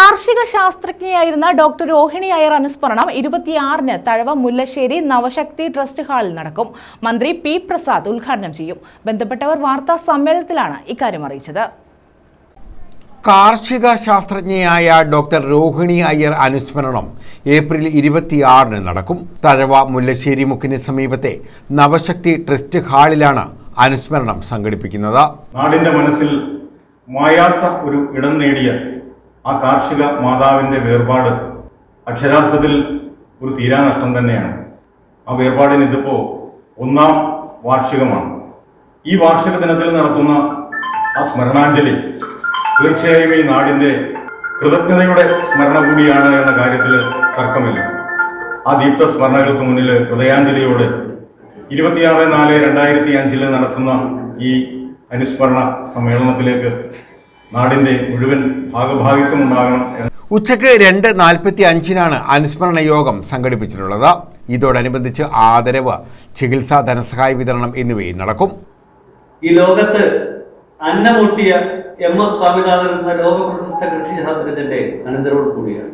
കാർഷിക ശാസ്ത്രജ്ഞയായിരുന്ന ഡോക്ടർ രോഹിണി അയർ അനുസ്മരണം ഇരുപത്തിയാറിന് തഴവ മുല്ലശ്ശേരി നവശക്തി ട്രസ്റ്റ് ഹാളിൽ നടക്കും. മന്ത്രി പി പ്രസാദ് ഉദ്ഘാടനം ചെയ്യും. ബന്ധപ്പെട്ടവർ വാർത്താ സമ്മേളനത്തിലാണ് ഇക്കാര്യം അറിയിച്ചത്. കാർഷിക ശാസ്ത്രജ്ഞയായ ഡോക്ടർ രോഹിണി അയ്യർ അനുസ്മരണം ഏപ്രിൽ ഇരുപത്തിയാറിന് നടക്കും. തഴവ മുല്ലശ്ശേരി മുക്കിന് സമീപത്തെ നവശക്തി ട്രസ്റ്റ് ഹാളിലാണ് അനുസ്മരണം സംഘടിപ്പിക്കുന്നത്. നാടിന്റെ മനസ്സിൽ മായാത്ത ഒരു ഇടം നേടിയ ആ കാർഷിക മാതാവിന്റെ വേർപാട് അക്ഷരാർത്ഥത്തിൽ ഒരു തീരാനഷ്ടം തന്നെയാണ്. ആ വേർപാടിന് ഇതിപ്പോ ഒന്നാം വാർഷികമാണ്. ഈ വാർഷിക ദിനത്തിൽ നടത്തുന്ന ആ സ്മരണാഞ്ജലി തീർച്ചയായും ഈ നാടിന്റെ കൃതജ്ഞതയുടെ സ്മരണ കൂടിയാണ് എന്ന കാര്യത്തിൽ തർക്കമില്ല. ആ ദീപ്ത സ്മരണകൾക്ക് മുന്നിൽ ഹൃദയാഞ്ജലിയോടെ ഇരുപത്തിയാറ് നാല് രണ്ടായിരത്തി അഞ്ചിൽ നടക്കുന്ന ഈ അനുസ്മരണ സമ്മേളനത്തിലേക്ക് നാടിന്റെ മുഴുവൻ ഭാഗഭാഗിത്വം ഉണ്ടാകണം എന്ന് ഉച്ചയ്ക്ക് രണ്ട് നാൽപ്പത്തി അഞ്ചിനാണ് അനുസ്മരണ യോഗം സംഘടിപ്പിച്ചിട്ടുള്ളത്. ഇതോടനുബന്ധിച്ച് ആദരവ് ചികിത്സാ ധനസഹായ വിതരണം എന്നിവയും നടക്കും. ഈ ലോകത്ത് അന്നമൂട്ടിയ എം എസ് സ്വാമിനാഥൻ എന്ന ലോക പ്രശസ്ത കൃഷി ശാസ്ത്രജ്ഞന്റെ അനന്തരവോട് കൂടിയാണ്.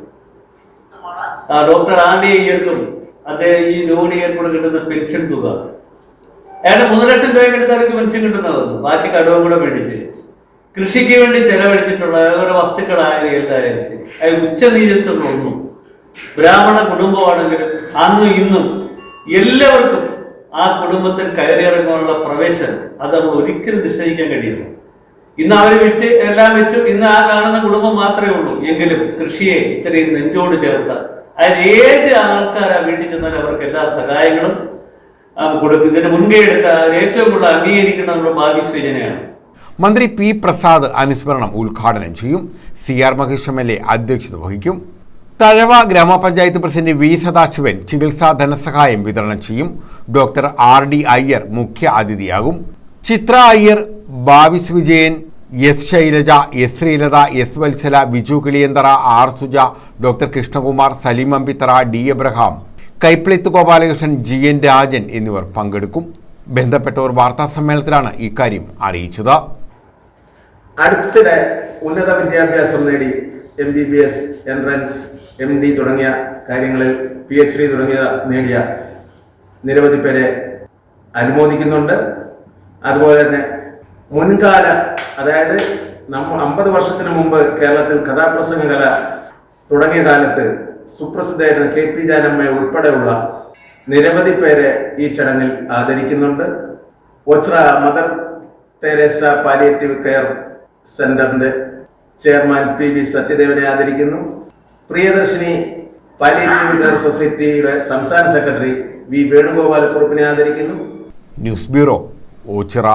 ഡോക്ടർ ആൻഡി അയ്യർക്കും അദ്ദേഹം ഈ രോഗി ഏർപ്പെടെ കിട്ടുന്ന പെൻഷൻ തുക. അയാളുടെ മൂന്ന് ലക്ഷം രൂപ പെൻഷൻ കിട്ടുന്നതാണ് ബാക്കി കടവും കൂടെ മേടിച്ച്. കൃഷിക്ക് വേണ്ടി ചെലവഴിച്ചിട്ടുള്ള ഓരോ വസ്തുക്കളായാലും എന്തായാലും ശരി അത് ഉച്ചനീചത്വങ്ങൾ ഒന്നും ബ്രാഹ്മണ കുടുംബമാണെങ്കിലും അന്നും ഇന്നും എല്ലാവർക്കും ആ കുടുംബത്തിൽ കയറിയിറങ്ങാനുള്ള പ്രവേശനം അത് നമ്മൾ ഒരിക്കലും നിശ്ചയിക്കാൻ കഴിയില്ല. ഇന്ന് അവർ വിറ്റ് എല്ലാം വിറ്റു. ഇന്ന് ആ കാണുന്ന കുടുംബം മാത്രമേ ഉള്ളൂ. എങ്കിലും കൃഷിയെ ഇത്രയും നെഞ്ചോട് ചേർത്ത അതായത് ഏത് ആൾക്കാരാ വീട്ടിൽ ചെന്നാലും അവർക്ക് എല്ലാ സഹായങ്ങളും കൊടുക്കും. ഇതിന് മുൻകൈ എടുത്ത ഏറ്റവും കൂടുതൽ അംഗീകരിക്കുന്ന നമ്മുടെ ഭാവി സൂചനയാണ് മന്ത്രി പി പ്രസാദ് അനുസ്മരണം ഉദ്ഘാടനം ചെയ്യും. C R Mahesh M L A അധ്യക്ഷത വഹിക്കും. തഴവ ഗ്രാമപഞ്ചായത്ത് പ്രസിഡന്റ് വി സദാശിവൻ ചികിത്സാ ധനസഹായം വിതരണം ചെയ്യും. ഡോക്ടർ ആർ ഡി അയ്യർ മുഖ്യ അതിഥിയാകും. Chithra Iyer Bavis Vijayan S Shailaja S Sreelatha S Vatsala Viju Kiliyanthara R Suja doctor Krishnakumar Saleem Ambithara D Abraham Kaippilith Gopalakrishnan G N Rajan എന്നിവർ പങ്കെടുക്കും. ബന്ധപ്പെട്ടവർ വാർത്താ സമ്മേളനത്തിലാണ് ഇക്കാര്യം അറിയിച്ചത്. അടുത്തിടെ ഉന്നത വിദ്യാഭ്യാസം നേടി M B B S entrance M D തുടങ്ങിയ കാര്യങ്ങളിൽ പി എച്ച് ഡി തുടങ്ങിയ നേടിയ നിരവധി പേരെ അനുമോദിക്കുന്നുണ്ട്. അതുപോലെ തന്നെ മുൻകാല അതായത് നമ്മൾ അമ്പത് വർഷത്തിന് മുമ്പ് കേരളത്തിൽ കഥാപ്രസംഗ കല തുടങ്ങിയ കാലത്ത് സുപ്രസിദ്ധയായിരുന്ന കെ പി ജാനമ്മ ഉൾപ്പെടെയുള്ള നിരവധി പേരെ ഈ ചടങ്ങിൽ ആദരിക്കുന്നുണ്ട്. ഒച്ര മദർ തെരേസ പാലിയേറ്റീവ് കെയർ സെന്ററിന്റെ ചെയർമാൻ പി വി സത്യദേവനെ ആദരിക്കുന്നു. പ്രിയദർശിനി പാലിയേറ്റീവ് സൊസൈറ്റിയുടെ സംസ്ഥാന സെക്രട്ടറി വി വേണുഗോപാലക്കുറുപ്പിനെ ആദരിക്കുന്നു. News bureau Oachira.